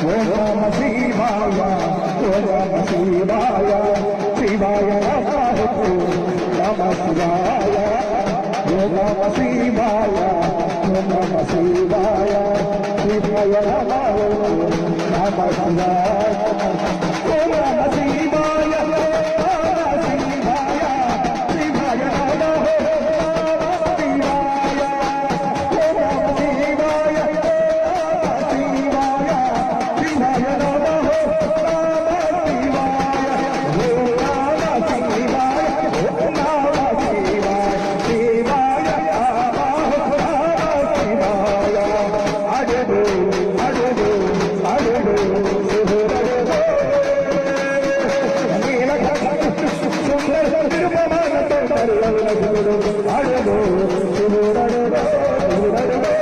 ఓ నమ శివాయ ఓ నమ శివాయ శివాయ నమ శివాయ ఓ నమ శివాయ ఓ నమ శివాయ శివాయ నమ నమ శివాయ रो रो रो रो रो रो